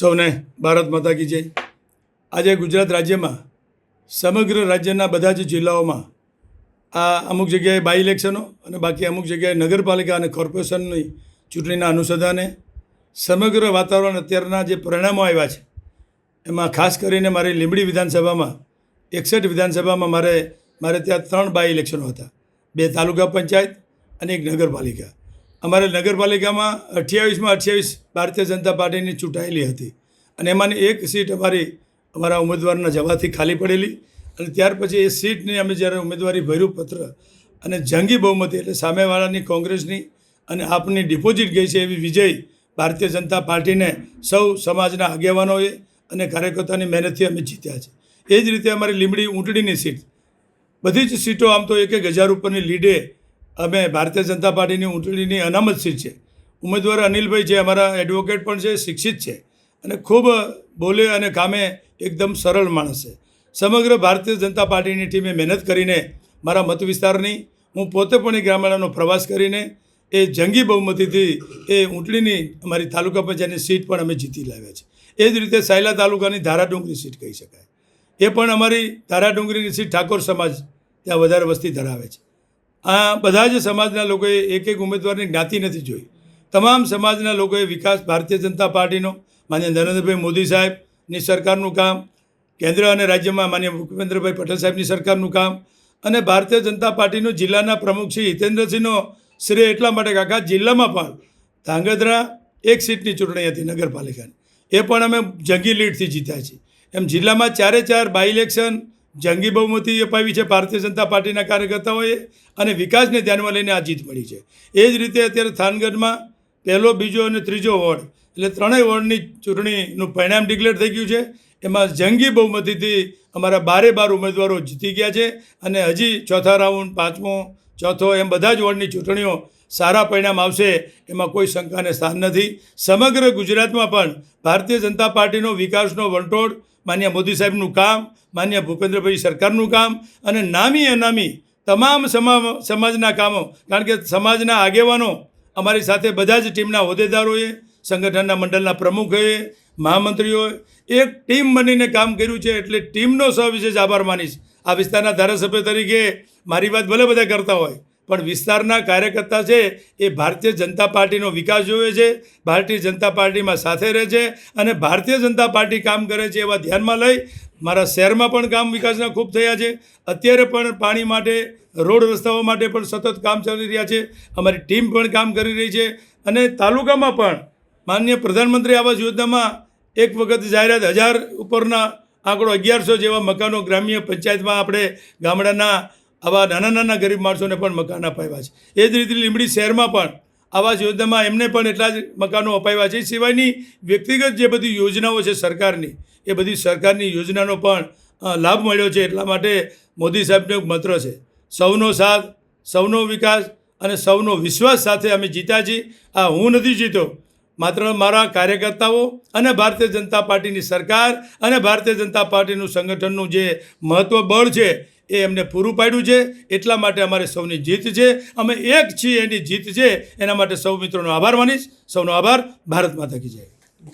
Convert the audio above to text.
સૌને ભારત માતા કી જય. આજે ગુજરાત રાજ્યમાં સમગ્ર રાજ્યના બધા જ જિલ્લાઓમાં આ અમુક જગ્યાએ બાય ઇલેક્શનો અને બાકી અમુક જગ્યાએ નગરપાલિકા અને કોર્પોરેશનની ચૂંટણીના અનુસંધાને સમગ્ર વાતાવરણ અત્યારના જે પરિણામો આવ્યા છે, એમાં ખાસ કરીને મારી લીંબડી વિધાનસભામાં, એકસઠ વિધાનસભામાં મારે મારે ત્યાં ત્રણ બાય ઇલેક્શનો હતા. બે તાલુકા પંચાયત અને એક નગરપાલિકા. અમારે નગરપાલિકામાં અઠ્યાવીસમાં અઠ્યાવીસ ભારતીય જનતા પાર્ટીની ચૂંટાયેલી હતી. અને એમાંની એક સીટ અમારી, અમારા ઉમેદવારના જવાથી ખાલી પડેલી. અને ત્યાર પછી એ સીટની અમે જ્યારે ઉમેદવારી ભર્યું પત્ર અને જંગી બહુમતી એટલે સામેવાળાની, કોંગ્રેસની અને આપની ડિપોઝિટ ગઈ છે એવી વિજય ભારતીય જનતા પાર્ટીને સૌ સમાજના આગેવાનોએ અને કાર્યકર્તાની મહેનતથી અમે જીત્યા છે. એ જ રીતે અમારી લીંબડી ઊંટડીની સીટ. બધી જ સીટો આમ તો એક એક હજાર ઉપરની લીડે અમે ભારતીય જનતા પાર્ટીની ઊંટણીની અનામત સીટ છે. ઉમેદવાર અનિલભાઈ છે અમારા એડવોકેટ પણ છે, શિક્ષિત છે અને ખૂબ બોલે અને કામે એકદમ સરળ માણસ છે. સમગ્ર ભારતીય જનતા પાર્ટીની ટીમે મહેનત કરીને મારા મત વિસ્તારની, હું પોતે પણ એ ગ્રામીણનો પ્રવાસ કરીને એ જંગી બહુમતીથી એ ઊંટણીની અમારી તાલુકા પંચાયતની સીટ પણ અમે જીતી લાવ્યા છે. એ જ રીતે સાયલા તાલુકાની ધારાડુંગરી સીટ કહી શકાય. એ પણ અમારી ધારાડુંગરીની સીટ ઠાકોર સમાજ ત્યાં વધારે વસ્તી ધરાવે છે. આ બધા જ સમાજના લોકોએ એક એક ઉમેદવારની જ્ઞાતિ નથી જોઈ. તમામ સમાજના લોકોએ વિકાસ ભારતીય જનતા પાર્ટીનો, માન્ય નરેન્દ્રભાઈ મોદી સાહેબની સરકારનું કામ, કેન્દ્ર અને રાજ્યમાં માન્ય ભૂપેન્દ્રભાઈ પટેલ સાહેબની સરકારનું કામ અને ભારતીય જનતા પાર્ટીનો જિલ્લાના પ્રમુખ શ્રી હિતેન્દ્રસિંહનો શ્રેય એટલા માટે કે આખા જિલ્લામાં પણ ધાંગધ્રા એક સીટની ચૂંટણી હતી નગરપાલિકાની. એ પણ અમે જંગી લીડથી જીત્યા છીએ. એમ જિલ્લામાં ચારે ચાર બાય ઇલેક્શન જંગી બહુમતી અપાવી છે ભારતીય જનતા પાર્ટીના કાર્યકર્તાઓએ અને વિકાસને ધ્યાનમાં લઈને આ જીત મળી છે. એ જ રીતે અત્યારે થાનગઢમાં પહેલો, બીજો અને ત્રીજો વોર્ડ, એટલે ત્રણેય વોર્ડની ચૂંટણીનું પરિણામ ડિક્લેર થઈ ગયું છે. એમાં જંગી બહુમતીથી અમારા બારે બાર ઉમેદવારો જીતી ગયા છે અને હજી ચોથા રાઉન્ડ, પાંચમો, ચોથો, એમ બધા જ વોર્ડની ચૂંટણીઓ સારા પરિણામ આવશે, એમાં કોઈ શંકાને સ્થાન નથી. સમગ્ર ગુજરાતમાં પણ ભારતીય જનતા પાર્ટીનો વિકાસનો વંટોળ માન્ય મોદી સાહેબનું કામ, માન્ય ભૂપેન્દ્રભાઈ સરકારનું કામ અને નામી અનામી તમામ સમા સમાજના કામો, કારણ કે સમાજના આગેવાનો અમારી સાથે બધા જ ટીમના હોદ્દેદારોએ, સંગઠનના મંડળના પ્રમુખોએ, મહામંત્રીઓએ, એક ટીમ બનીને કામ કર્યું છે એટલે ટીમનો સવિશેષ આભાર માનીશ. આ વિસ્તારના ધારાસભ્ય તરીકે મારી વાત ભલે બધા કરતા હોય પણ વિસ્તારના કાર્યકર્તા છે, એ ભારતીય જનતા પાર્ટીનો વિકાસ જોવે છે, ભારતીય જનતા પાર્ટીમાં સાથે રહે છે અને ભારતીય જનતા પાર્ટી કામ કરે છે એવા ધ્યાનમાં લઈ મારા શહેરમાં પણ કામ વિકાસના ખૂબ થયા છે. અત્યારે પણ પાણી માટે, રોડ રસ્તાઓ માટે પણ સતત કામ ચાલી રહ્યા છે. અમારી ટીમ પણ કામ કરી રહી છે અને તાલુકામાં પણ માન્ય પ્રધાનમંત્રી આવાસ યોજનામાં એક વખત જાહેરાત હજાર ઉપરના આંકડો અગિયારસો જેવા મકાનો ગ્રામ્ય પંચાયતમાં આપણે ગામડાના આવા નાના નાના ગરીબ માણસોને પણ મકાન અપાવ્યા છે. એ જ રીતે લીંબડી શહેરમાં પણ આવાસ યોજનામાં એમને પણ એટલા જ મકાનો અપાવ્યા છે. સિવાયની વ્યક્તિગત જે બધી યોજનાઓ છે સરકારની, એ બધી સરકારની યોજનાનો પણ લાભ મળ્યો છે એટલા માટે મોદી સાહેબનો એક મંત્ર છે. સૌનો સાથ, સૌનો વિકાસ અને સૌનો વિશ્વાસ સાથે અમે જીત્યા છીએ. આ હું નથી જીત્યો માત્ર મારા કાર્યકર્તાઓ અને ભારતીય જનતા પાર્ટીની સરકાર અને ભારતીય જનતા પાર્ટીનું સંગઠનનું જે મહત્ત્વ બળ છે એ એમને પૂરું પાડ્યું છે. એટલા માટે અમારે સૌની જીત છે. અમે એક છીએ એની જીત છે. એના માટે સૌ મિત્રોનો આભાર માનીશ. સૌનો આભાર. ભારત માતા કી જય.